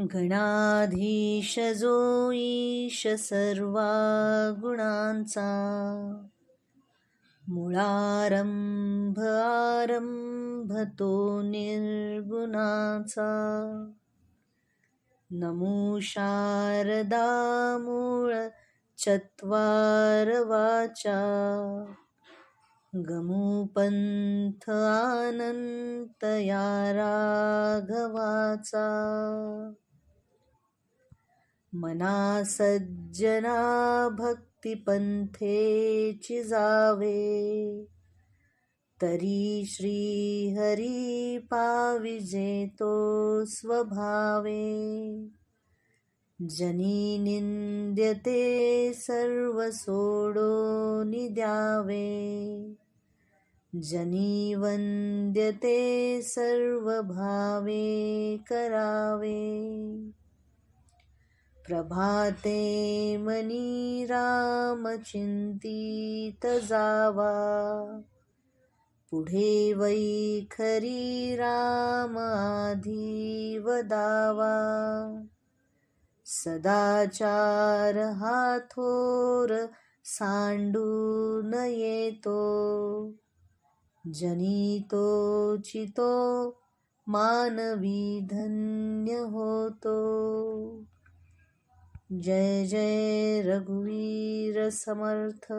गणाधीश जो ईश सर्वा गुणांचा मुळारंभ आरंभ तो निर्गुणाचा. नमो शारदा मूळ चत्वार वाचा. गमुपंथ अनंत या राघवाचा. मना सज्जना भक्तिपंथेची जावे. तरी श्री हरी पाविजे तो स्वभावे. जनी निंद्यते सर्व सोडो निद्यावे. जनी वंद्यते सर्व भावे करावे. प्रभाते मनी राम चिंतीत जावा। पुढे वैखरी राम आधी वदावा सदाचार हा थोर सांडून येतो। जनितो चितो मानवी धन्य होतो। जय जय रघुवीर समर्थ।